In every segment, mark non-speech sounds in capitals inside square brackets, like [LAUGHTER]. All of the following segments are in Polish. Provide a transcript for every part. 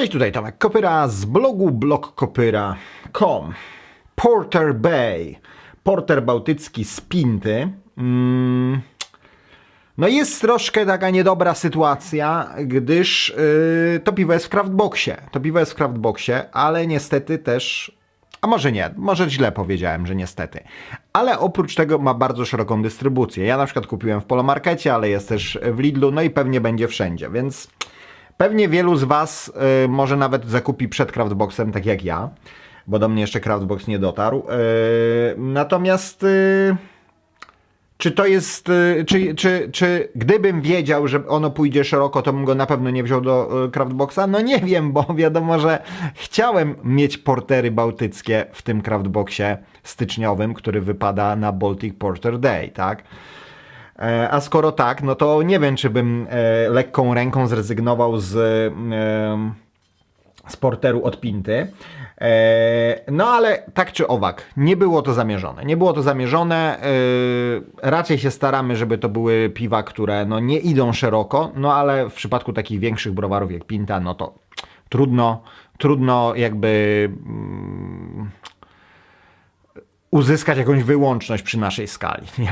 Cześć, tutaj Tomek Kopyra z blogu blogkopyra.com Porter Bay, porter bałtycki z Pinty. Mm. No jest troszkę taka niedobra sytuacja, gdyż yy, to piwo jest w craftboxie. To piwo jest w craftboxie, ale niestety też a może nie, może źle powiedziałem, że niestety. Ale oprócz tego ma bardzo szeroką dystrybucję. Ja na przykład kupiłem w Polomarkecie, ale jest też w Lidlu, no i pewnie będzie wszędzie, więc pewnie wielu z Was y, może nawet zakupi przed Craftboxem, tak jak ja, bo do mnie jeszcze Craftbox nie dotarł. Y, natomiast... Y, czy to jest, y, czy, czy, czy gdybym wiedział, że ono pójdzie szeroko, to bym go na pewno nie wziął do y, Craftboxa? No nie wiem, bo [LAUGHS] wiadomo, że chciałem mieć portery bałtyckie w tym Craftboxie styczniowym, który wypada na Baltic Porter Day, tak? E, A skoro tak, no to nie wiem, czy bym e, lekką ręką zrezygnował z, e, z porteru od Pinty. No ale tak czy owak, nie było to zamierzone. Nie było to zamierzone. Raczej się staramy, żeby to były piwa, które no nie idą szeroko, no ale w przypadku takich większych browarów jak Pinta, no to trudno, trudno jakby mm, uzyskać jakąś wyłączność przy naszej skali. [LAUGHS]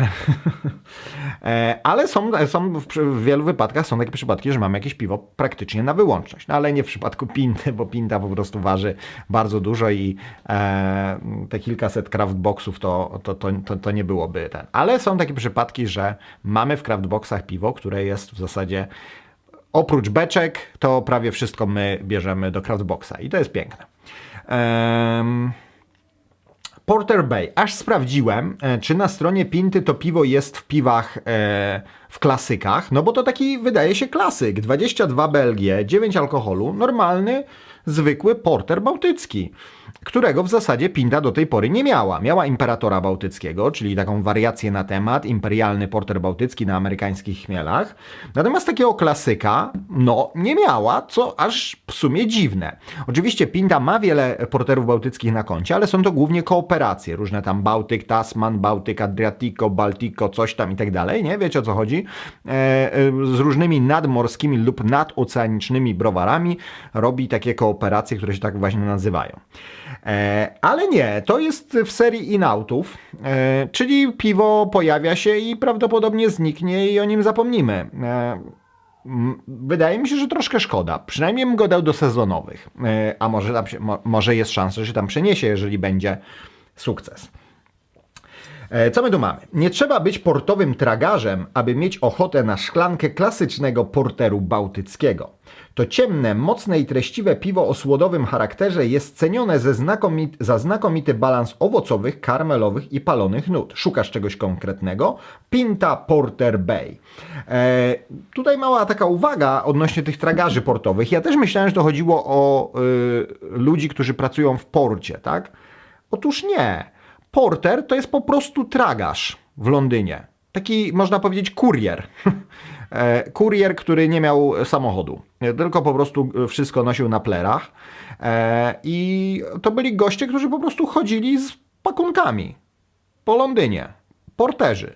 E, Ale są, są w, wielu wypadkach są takie przypadki, że mamy jakieś piwo praktycznie na wyłączność. No ale nie w przypadku Pinty, bo Pinta po prostu waży bardzo dużo i e, te kilkaset craftboxów to, to, to, to, to nie byłoby ten. Ale są takie przypadki, że mamy w craftboxach piwo, które jest w zasadzie oprócz beczek, to prawie wszystko my bierzemy do craftboxa i to jest piękne. Em, Porter Bay. Aż sprawdziłem, e, czy na stronie Pinty to piwo jest w piwach e, w klasykach, no bo to taki wydaje się klasyk. 22 BLG, 9 alkoholu, normalny, zwykły porter bałtycki, którego w zasadzie Pinta do tej pory nie miała. Miała Imperatora Bałtyckiego, czyli taką wariację na temat, imperialny porter bałtycki na amerykańskich chmielach. Natomiast takiego klasyka, no, nie miała, co aż w sumie dziwne. Oczywiście Pinta ma wiele porterów bałtyckich na koncie, ale są to głównie kooperacje. Różne tam Bałtyk, Tasman, Bałtyk, Adriatico, Baltico, coś tam i tak dalej, nie? Wiecie o co chodzi? E, e, z różnymi nadmorskimi lub nadoceanicznymi browarami robi takie kooperacje, które się tak właśnie nazywają. E, ale nie, to jest w serii inautów, e, czyli piwo pojawia się i prawdopodobnie zniknie i o nim zapomnimy. E, Wydaje mi się, że troszkę szkoda. Przynajmniej bym go dał do sezonowych. A może, tam może jest szansa, że się tam przeniesie, jeżeli będzie sukces. E, Co my tu mamy? Nie trzeba być portowym tragarzem, aby mieć ochotę na szklankę klasycznego porteru bałtyckiego. To ciemne, mocne i treściwe piwo o słodowym charakterze jest cenione ze znakomit, za znakomity balans owocowych, karmelowych i palonych nut. Szukasz czegoś konkretnego? Pinta Porter Bay. E, tutaj mała taka uwaga odnośnie tych tragarzy portowych. Ja też myślałem, że to chodziło o y, ludzi, którzy pracują w porcie, tak? Otóż nie. Porter to jest po prostu tragarz w Londynie. Taki, można powiedzieć, kurier. [LAUGHS] E, kurier, który nie miał samochodu, tylko po prostu wszystko nosił na plerach. E, I to byli goście, którzy po prostu chodzili z pakunkami po Londynie. Porterzy.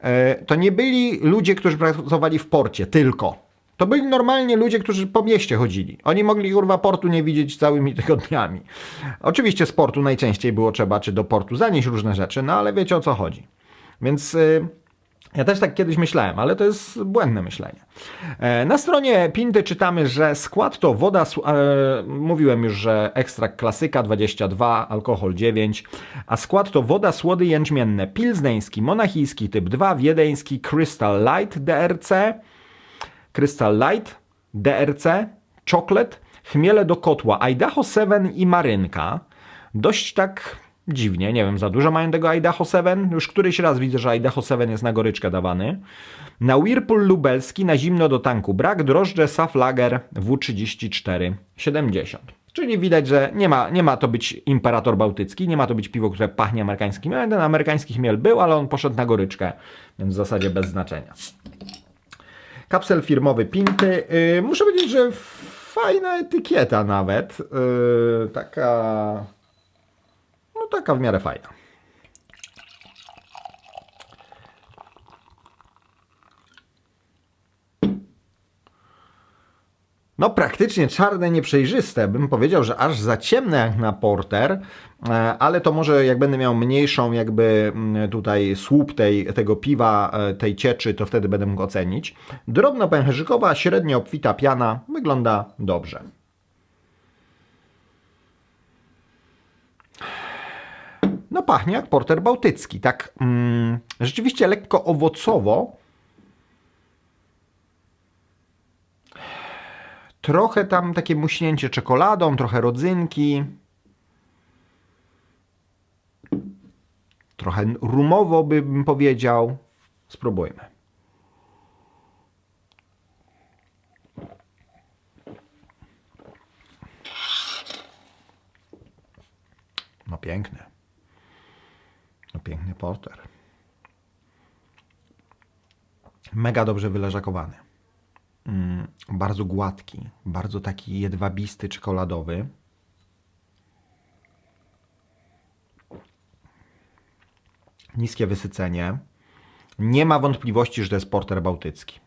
E, To nie byli ludzie, którzy pracowali w porcie, tylko. To byli normalnie ludzie, którzy po mieście chodzili. Oni mogli kurwa portu nie widzieć całymi [LAUGHS] tygodniami. Oczywiście z portu najczęściej było trzeba, czy do portu zanieść różne rzeczy, no ale wiecie o co chodzi. Więc y, ja też tak kiedyś myślałem, ale to jest błędne myślenie. E, Na stronie Pinty czytamy, że skład to woda, e, mówiłem już, że ekstrakt klasyka 22, alkohol 9, a skład to woda, słody jęczmienne, pilzneński, monachijski typ 2, wiedeński Crystal Light DRC, Crystal Light, DRC, Chocolate, chmiele do kotła, Idaho 7 i marynka. Dość tak dziwnie, nie wiem, za dużo mają tego Idaho 7. Już któryś raz widzę, że Idaho 7 jest na goryczkę dawany. Na Whirlpool lubelski na zimno do tanku brak, drożdże Saflager W3470. Czyli widać, że nie ma, nie ma to być imperator bałtycki, nie ma to być piwo, które pachnie amerykańskim. Ten amerykański chmiel był, ale on poszedł na goryczkę, więc w zasadzie bez znaczenia. Kapsel firmowy Pinty. Yy, muszę powiedzieć, że fajna etykieta nawet. Yy, taka. No taka w miarę fajna. No praktycznie czarne, nieprzejrzyste. Bym powiedział, że aż za ciemne jak na porter, e, ale to może jak będę miał mniejszą jakby mm, tutaj słup tej, tego piwa, e, tej cieczy, to wtedy będę mógł ocenić. Drobno pęcherzykowa, średnio obfita piana, wygląda dobrze. No pachnie jak porter bałtycki, tak mm, rzeczywiście lekko owocowo, Trochę tam takie muśnięcie czekoladą, trochę rodzynki. Trochę rumowo bym powiedział. Spróbujmy. No piękny. No piękny porter. Mega dobrze wyleżakowany. Mm, bardzo gładki, bardzo taki jedwabisty, czekoladowy. Niskie wysycenie. Nie ma wątpliwości, że to jest porter bałtycki.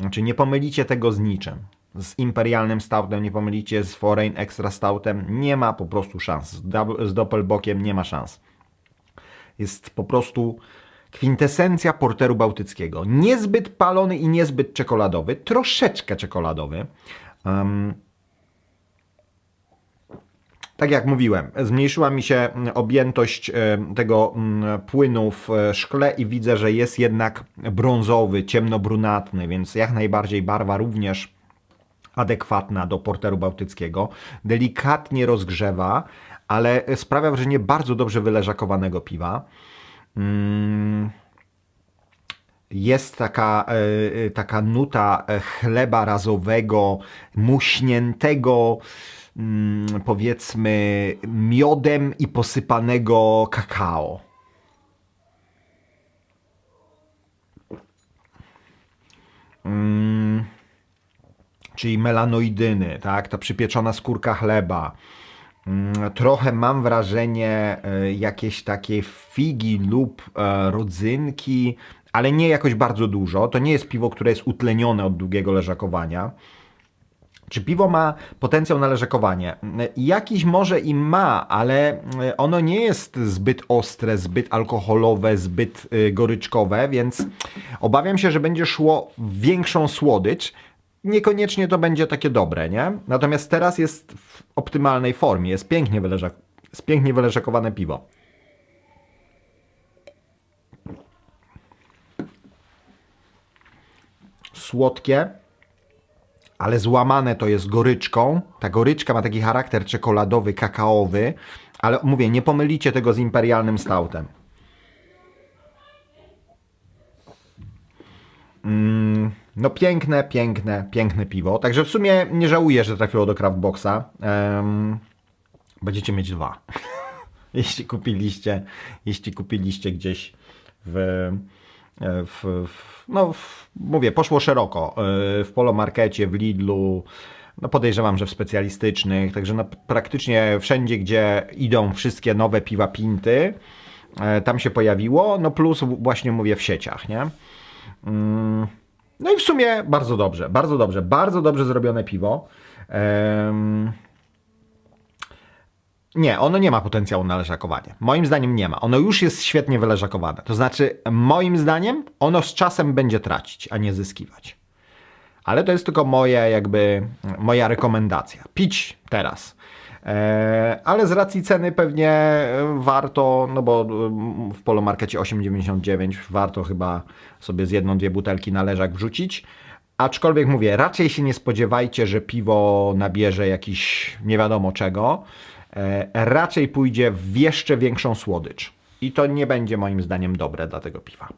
Znaczy nie pomylicie tego z niczym. Z imperialnym stoutem, nie pomylicie z foreign extra stoutem. Nie ma po prostu szans. Z, doppelbockiem nie ma szans. Jest po prostu kwintesencja porteru bałtyckiego. Niezbyt palony i niezbyt czekoladowy, troszeczkę czekoladowy. Um, tak jak mówiłem, zmniejszyła mi się objętość tego płynu w szkle i widzę, że jest jednak brązowy, ciemnobrunatny, więc jak najbardziej barwa również adekwatna do porteru bałtyckiego. Delikatnie rozgrzewa, ale sprawia wrażenie bardzo dobrze wyleżakowanego piwa. Mm, jest taka, e, taka nuta chleba razowego, muśniętego, mm, powiedzmy, miodem i posypanego kakao. Mm, czyli melanoidyny, tak? Ta przypieczona skórka chleba trochę mam wrażenie e, jakieś takie figi lub e, rodzynki, ale nie jakoś bardzo dużo. To nie jest piwo, które jest utlenione od długiego leżakowania. Czy piwo ma potencjał na leżakowanie? Jakiś może i ma, ale e, ono nie jest zbyt ostre, zbyt alkoholowe, zbyt goryczkowe, więc obawiam się, że będzie szło w większą słodycz, niekoniecznie to będzie takie dobre, nie? Natomiast teraz jest w optymalnej formie, jest pięknie, wyleżak jest pięknie wyleżakowane piwo. Słodkie, ale złamane to jest goryczką. Ta goryczka ma taki charakter czekoladowy, kakaowy, ale mówię, nie pomylicie tego z imperialnym stoutem. Mm. No piękne, piękne, piękne piwo. Także w sumie nie żałuję, że trafiło do Craftboxa. Um, będziecie mieć dwa. [LAUGHS] jeśli kupiliście, jeśli kupiliście gdzieś w, w, w no w, mówię, poszło szeroko. E, w Polomarkecie, w Lidlu, no podejrzewam, że w specjalistycznych, także no praktycznie wszędzie, gdzie idą wszystkie nowe piwa pinty, e, tam się pojawiło, no plus właśnie mówię w sieciach, nie? Mm. No i w sumie bardzo dobrze, bardzo dobrze, bardzo dobrze zrobione piwo. Um, nie, ono nie ma potencjału na leżakowanie. Moim zdaniem nie ma. Ono już jest świetnie wyleżakowane. To znaczy, moim zdaniem, ono z czasem będzie tracić, a nie zyskiwać. Ale to jest tylko moje, jakby, moja rekomendacja. Pić teraz. E, ale z racji ceny pewnie warto, no bo mm, w Polomarkecie 8,99 warto chyba sobie z jedną, dwie butelki na leżak wrzucić. Aczkolwiek mówię, raczej się nie spodziewajcie, że piwo nabierze jakiś nie wiadomo czego. E, raczej pójdzie w jeszcze większą słodycz. I to nie będzie moim zdaniem dobre dla tego piwa.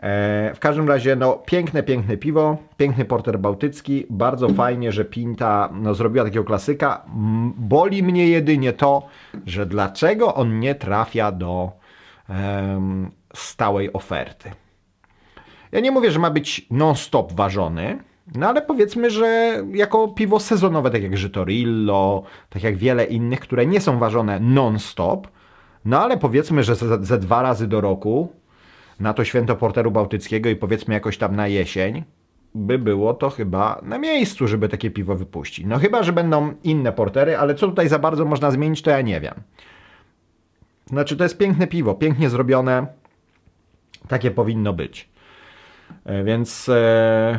E, w każdym razie, no, piękne, piękne piwo, piękny porter bałtycki. Bardzo fajnie, że Pinta no, zrobiła takiego klasyka. Boli mnie jedynie to, że dlaczego on nie trafia do um, stałej oferty. Ja nie mówię, że ma być non-stop ważony, no ale powiedzmy, że jako piwo sezonowe, tak jak Żytorillo, tak jak wiele innych, które nie są ważone non-stop, no ale powiedzmy, że ze, ze dwa razy do roku na to święto porteru bałtyckiego i powiedzmy jakoś tam na jesień, by było to chyba na miejscu, żeby takie piwo wypuścić. No chyba, że będą inne portery, ale co tutaj za bardzo można zmienić, to ja nie wiem. Znaczy, to jest piękne piwo, pięknie zrobione. Takie powinno być. E, Więc e,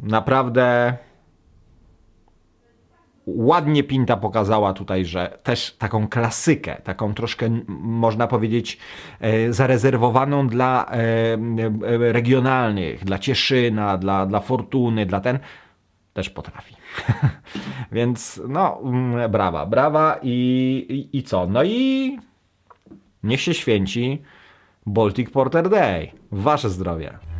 naprawdę ładnie Pinta pokazała tutaj, że też taką klasykę, taką troszkę można powiedzieć e, zarezerwowaną dla e, e, regionalnych, dla Cieszyna, dla, dla Fortuny, dla ten, też potrafi. [LAUGHS] Więc no, mm, brawa, brawa i, i, i co? No i niech się święci Baltic Porter Day. Wasze zdrowie.